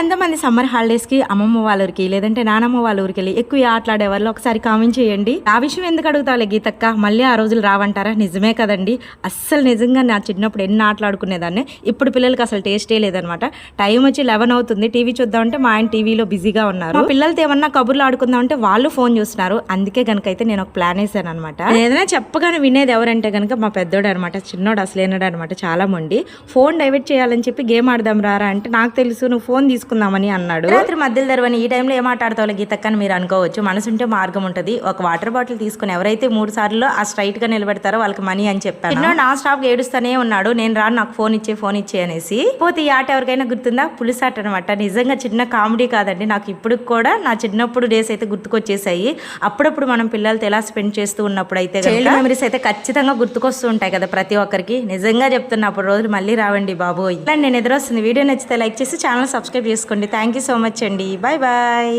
ఎంతమంది సమ్మర్ హాలిడేస్కి అమ్మమ్మ వాళ్ళ ఊరికి లేదంటే నానమ్మ వాళ్ళ ఊరికి వెళ్ళి ఎక్కువ ఆటలాడే వాళ్ళు ఒకసారి కామెంట్ చేయండి. ఆ విషయం ఎందుకు అడుగుతావులే గీతక్క? మళ్ళీ ఆ రోజులు రావంటారా? నిజమే కదండి. అస్సలు నిజంగా నా చిన్నప్పుడు ఎన్ని ఆటలాడుకునేదాన్ని ఇప్పుడు పిల్లలకి అసలు టేస్టే లేదనమాట టైం వచ్చి లెవెన్ అవుతుంది. టీవీ చూద్దామంటే మా ఆయన టీవీలో బిజీగా ఉన్నారు. మా పిల్లలతో ఏమన్నా కబుర్లు ఆడుకుందామంటే వాళ్ళు ఫోన్ చూస్తున్నారు. అందుకే కనుక అయితే నేను ఒక ప్లాన్ వేసాను అనమాట ఏదైనా చెప్పగానే వినేది ఎవరంటే కనుక మా పెద్దోడు అనమాట చిన్నోడు అసలు అనమాట చాలా మొండి. ఫోన్ డైవర్ట్ చేయాలని చెప్పి గేమ్ ఆడదాం రారా అంటే నాకు తెలుసు నువ్వు ఫోన్ తీసుకుందామని అన్నాడు. రాత్రి మధ్యలో తెరవని ఈ టైంలో ఏం ఆటాడతావు గీతక్క అని మీరు అనుకోవచ్చు. మనసుంటే మార్గం ఉంటుంది. ఒక వాటర్ బాటిల్ తీసుకుని ఎవరైతే మూడు సార్లు ఆ స్ట్రైట్గా నిలబెడతారో వాళ్ళకి మనీ అని చెప్పాను. చిన్నోడు నా స్టాప్ ఏడుస్తూనే ఉన్నాడు. నేను రాను నాకు ఫోన్ ఇచ్చే ఫోన్ ఇచ్చే అనేసి. పోతే ఈ ఆట ఎవరికైనా గుర్తుందా? పులిస్ ఆట అనమాట నిజంగా చిన్న కామెడీ కాదండి. నాకు ఇప్పుడు కూడా నా చిన్నప్పుడు డేస్ అయితే గుర్తుకొచ్చేసాయి. అప్పుడప్పుడు మనం పిల్లలతో ఎలా స్పెండ్ చేస్తూ ఉన్నప్పుడు అయితే చైల్డ్ మెమరీస్ అయితే ఖచ్చితంగా గుర్తుకొస్తూ ఉంటాయి కదా ప్రతి ఒక్కరికి. నిజంగా చెప్తున్నా అప్పుడు రోజులు మళ్ళీ రావండి బాబు ఇలా నేను ఎదురొస్తుంది. వీడియో నచ్చితే లైక్ చేసి ఛానల్ సబ్స్క్రైబ్ చేసుకోండి. థ్యాంక్ యూ సో మచ్ అండి. Bye bye